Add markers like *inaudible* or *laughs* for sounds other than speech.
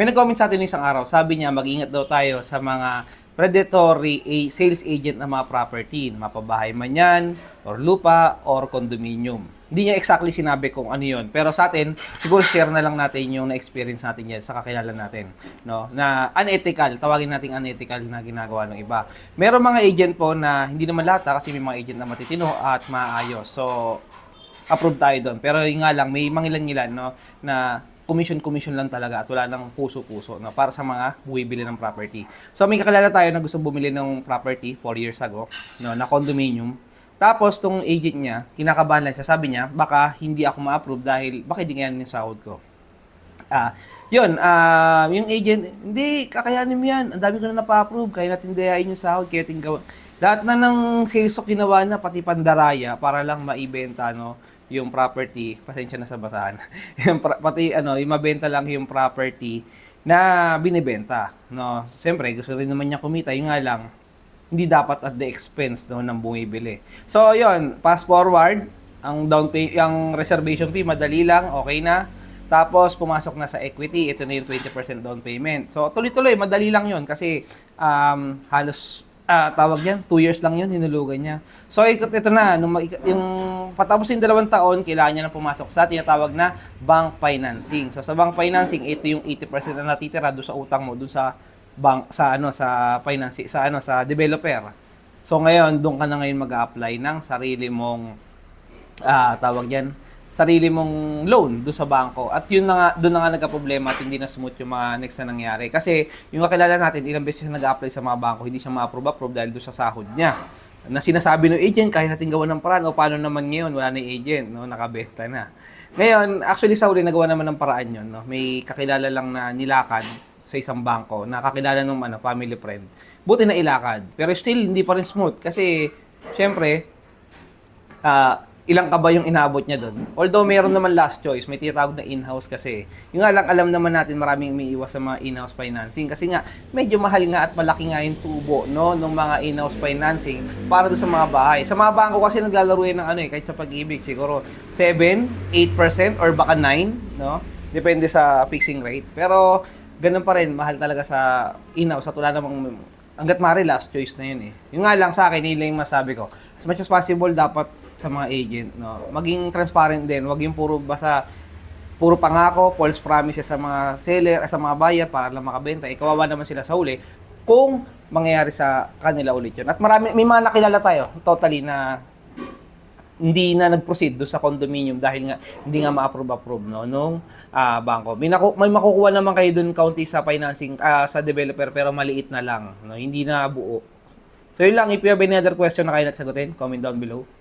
May nag-comment sa atin isang araw. Sabi niya, mag-ingat daw tayo sa mga predatory a- sales agent ng mga property, mapabahay man yan, or lupa, or condominium. Hindi niya exactly sinabi kung ano yun. Pero sa atin, siguro share na lang natin yung na-experience natin yan sa kakilala natin. No? Na unethical, tawagin nating unethical na ginagawa ng iba. Meron mga agent po na hindi naman lahat ha, kasi may mga agent na matitino at maayos. So, approve tayo doon. Pero yun nga lang, may mangilan-ngilan no, na commission-commission lang talaga at wala nang puso-puso no, para sa mga bumibili ng property. So may kakilala tayo na gusto bumili ng property 4 years ago no, na condominium. Tapos tong agent niya, kinakabahan lang siya. Sabi niya, baka hindi ako ma-approve dahil baka hindi kaya yung sahod ko. Ah, yun, ah, yung agent, hindi, kakayanin mo yan. Ang dami ko na napa-approve. Kaya natin dayain yung sahod, kaya natin gawa. Lahat na ng sales ginawa na, pati pandaraya, para lang maibenta, no, yung property. Pasensya na sa basahan. *laughs* yung, pati, ano, yung mabenta lang yung property na binibenta, no. Siyempre, gusto rin naman niya kumita. Yung nga lang, hindi dapat at the expense no, ng bumibili. So, yun, fast forward, ang down pay, ang reservation fee, madali lang, okay na. Tapos, pumasok na sa equity, ito na yung 20% down payment. So, tuloy-tuloy, madali lang yun kasi um, halos, ah, tawag yan, 2 years lang yun, hinulugan niya. So, ito, ito na, nung, maik- yung patapos yung dalawang taon, kailangan niya na pumasok sa tinatawag na bank financing. So, sa bank financing, ito yung 80% na natitira doon sa utang mo, doon sa bank sa ano sa financing sa ano sa developer. So ngayon doon ka na ngayon mag-apply ng sarili mong ah tawag diyan, sarili mong loan doon sa bangko. At yun na nga doon na nga nagka-problema at hindi na smooth yung mga next na nangyari. Kasi yung kakilala natin ilang beses siya nag-apply sa mga bangko, hindi siya ma-approve approve dahil doon sa sahod niya. Na sinasabi ng agent, kaya natin gawa ng paraan. O paano naman ngayon, wala na yung agent, no? nakabenta na. Ngayon, actually sa uli, nagawa naman ng paraan yun. No? May kakilala lang na nilakad sa isang bangko, nakakilala ng ano, family friend. Buti na ilakad. Pero still, hindi pa rin smooth. Kasi, syempre, ah, ilang ka ba yung inabot niya doon? Although mayroon naman last choice, may tinatawag na in-house kasi. Yung nga lang, alam naman natin maraming umiiwas sa mga in-house financing kasi nga, medyo mahal nga at malaki nga yung tubo, no, ng mga in-house financing para doon sa mga bahay. Sa mga bangko kasi naglalaro yan ng ano eh, kahit sa pag-ibig, siguro 7, 8% or baka 9, no? Depende sa fixing rate. Pero, ganun pa rin, mahal talaga sa in-house at wala namang hanggat mari last choice na yun eh. Yung nga lang sa akin, yun lang yung masabi ko. As much as possible, dapat sa mga agent, no, maging transparent din. Huwag yung puro basta puro pangako, false promises sa mga seller, sa mga buyer para lang makabenta. Eh, kawawa naman sila sa huli kung mangyayari sa kanila ulit yun. At marami, may mga nakilala tayo, totally na hindi na nag-proceed doon sa condominium dahil nga hindi nga ma-approve-approve no nung ah, bangko. May, naku- may makukuha naman kayo doon county sa financing ah, sa developer pero maliit na lang, no. Hindi na buo. So yun lang, if you have any other question na kayo natin sagutin, comment down below.